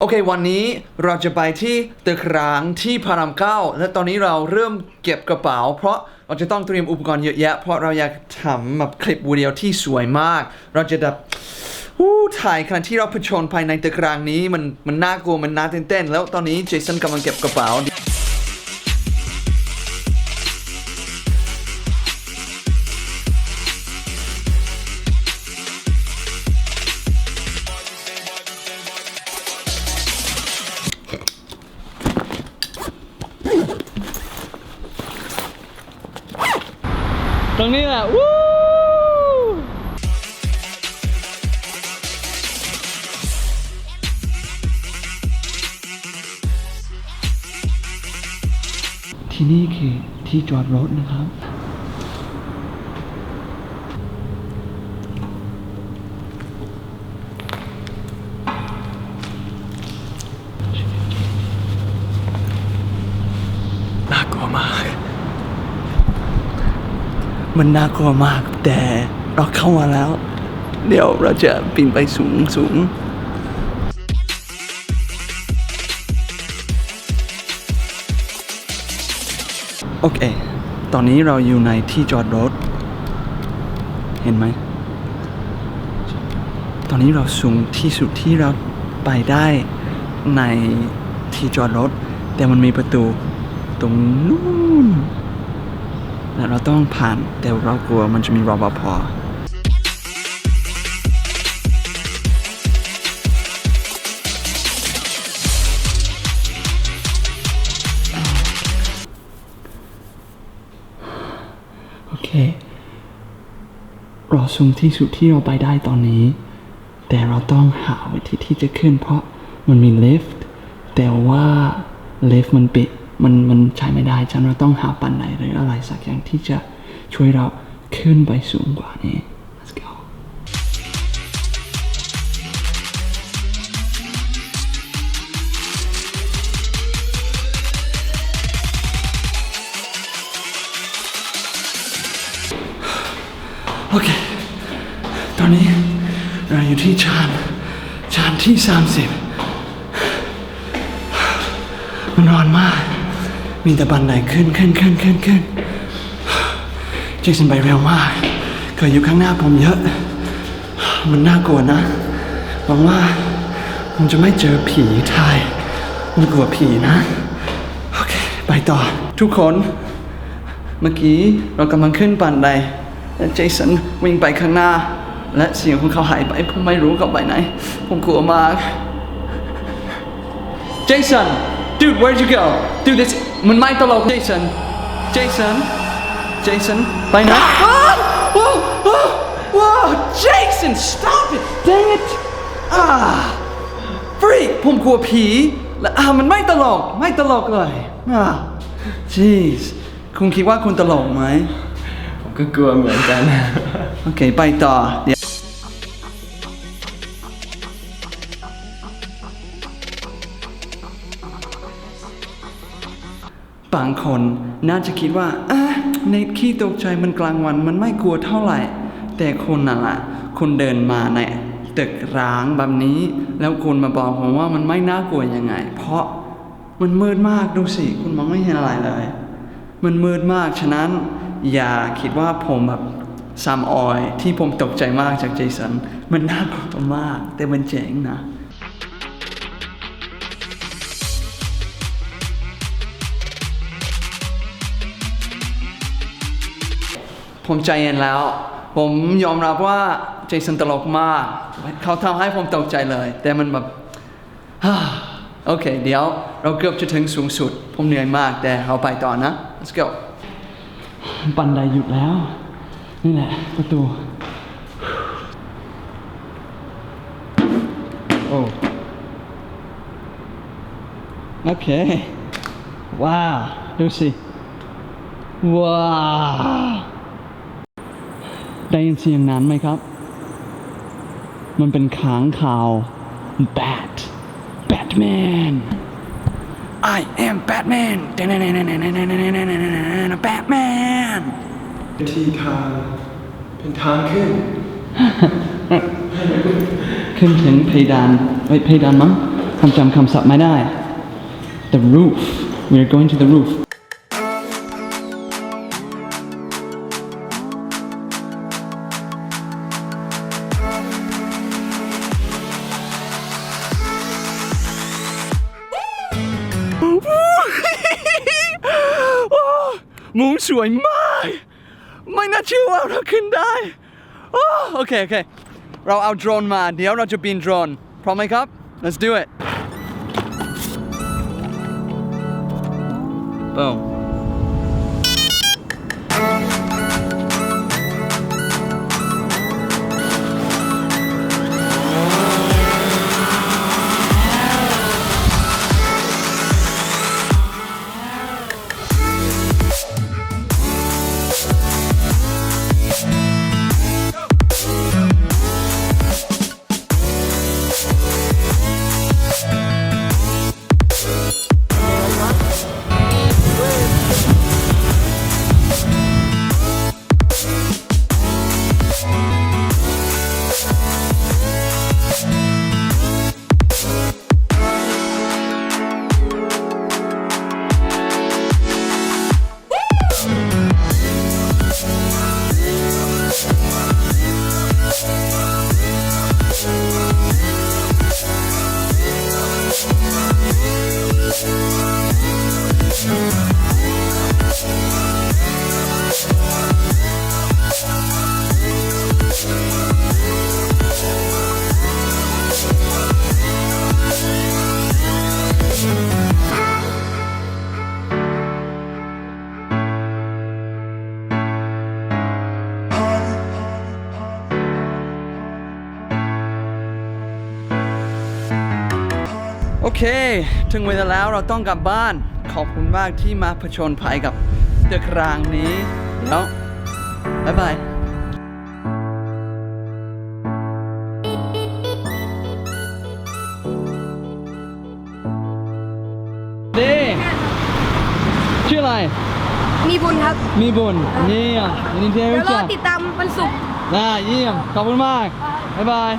โอเค วันนี้เราจะไปที่ตึกร้างที่พารามเก้าและตอนนี้เราเริ่มเก็บกระเป๋า เพราะเราจะต้องเตรียมอุปกรณ์เยอะแยะ เพราะเราอยากทำแบบคลิปวิดีโอที่สวยมาก เราจะแบบอู้ถ่ายขณะที่เราผจญภายในตึกร้างนี้มันมันน่ากลัวมันน่าตื่นเต้น แล้วตอนนี้เจสันกำลังเก็บกระเป๋า ตรงนี้แหละวู้ที่นี่คือที่จอดรถนะครับ น่ากลัวมาก มันน่ากลัวมาก แต่เราเข้ามาแล้ว เดี๋ยวเราจะปีนไปสูงสูงโอเค ตอนนี้เราอยู่ในที่จอดรถ เห็นไหม ตอนนี้เราสูงที่สุดที่เราไปได้ในที่จอดรถ แต่มันมีประตูตรงนู้น และเราต้องผ่าน แต่เรากลัวมันจะมีรปภโอเค เราสูงที่สุดที่เราไปได้ตอนนี้ แต่เราต้องหาวิธีที่จะขึ้นเพราะมันมีลิฟต์ แต่ว่าลิฟต์มันปิด มันมันใช้ไม่ได้ฉันเราต้องหาปันไหนหรืออะไรสักอย่างที่จะช่วยเราขึ้นไปสูงกว่านี้ let's go โอเค ตอนนี้เราอยู่ที่ชานชานที่ 30 มันร้อนมาก มีแต่บันไดขึ้นขึ้นขึ้นขึ้นขึ้นเจสันไปเร็วมากเกิดอยู่ข้างหน้าผมเยอะ มันน่ากลัวนะหวังว่าผมจะไม่เจอผีไทายผมกลัวผีนะ โอเค ไปต่อ ทุกคน เมื่อกี้เรากำลังขึ้นบันไดและเจสันวิ่งไปข้างหน้า และเสียงของเขาหายไป ผมไม่รู้เขาไปไหน ผมกลัวมาก Jason dude where'd you go dude this มันไม่ตลก Jason Jason Jason ไปไหนว้าวว้าวว้าวว้าว Jason stop it dang it อ่า freak ผมกลัวผีและอ่ามันไม่ตลก ไม่ตลกเลยอ่า jeez คุณคิดว่าคุณตลกไหมผมก็กลัวเหมือนกัน โอเค ไปต่อเดี๋ยว บางคนน่าจะคิดว่าอะในขี้ตกใจมันกลางวันมันไม่กลัวเท่าไหร่ แต่คนน่ะล่ะคุณเดินมาในตึกร้างแบบนี้ แล้วคุณมาบอกผมว่ามันไม่น่ากลัวยังไง เพราะมันมืดมากดูสิ คุณมองไม่เห็นอะไรเลย มันมืดมากฉะนั้น อย่าคิดว่าผมแบบซัมออยที่ผมตกใจมากจากเจสันมันน่ากลัวมาก แต่มันเจ๋งนะ ผมใจเย็นแล้ว ผมยอมรับว่าเจสันตลกมาก เขาทำให้ผมตกใจเลย แต่มันแบบโอเค เดี๋ยวเราเกือบจะถึงสูงสุด ผมเหนื่อยมากแต่เราไปต่อนะ let's go บันไดหยุดแล้ว นี่แหละประตู โอ้โอเค ว้าว ดูสิ ว้าว ได้ยินเสียงนั้นไหมครับ มันเป็นค้างคาว Bat Batman I am Batman Batman ที่ทาง เป็นทางขึ้น ขึ้นถึงเพดานเฮ้เพดานมั้งคำจำคำศัพท์ไม่ได้ the roof we are going to the roof มุมสวยมาก ไม่น่าเชื่อว่าเราขึ้นได้โอ้โอเคโอเค เราเอาโดรนมา เดี๋ยวเราจะบินโดรน พร้อมไหมครับ let's do it boom เค ถึงเวลาแล้วเราต้องกลับบ้าน ขอบคุณมากที่มาผชนภัยกับเดือกรางนี้ แล้วบ๊ายบายดีชื่ออะไร มีบุญครับ มีบุญเยี่ยมยินดีที่ได้เดี๋ยวรู้รอจักติดตามวันศุกร์ น่าเยี่ยม ขอบคุณมาก บ๊ายบาย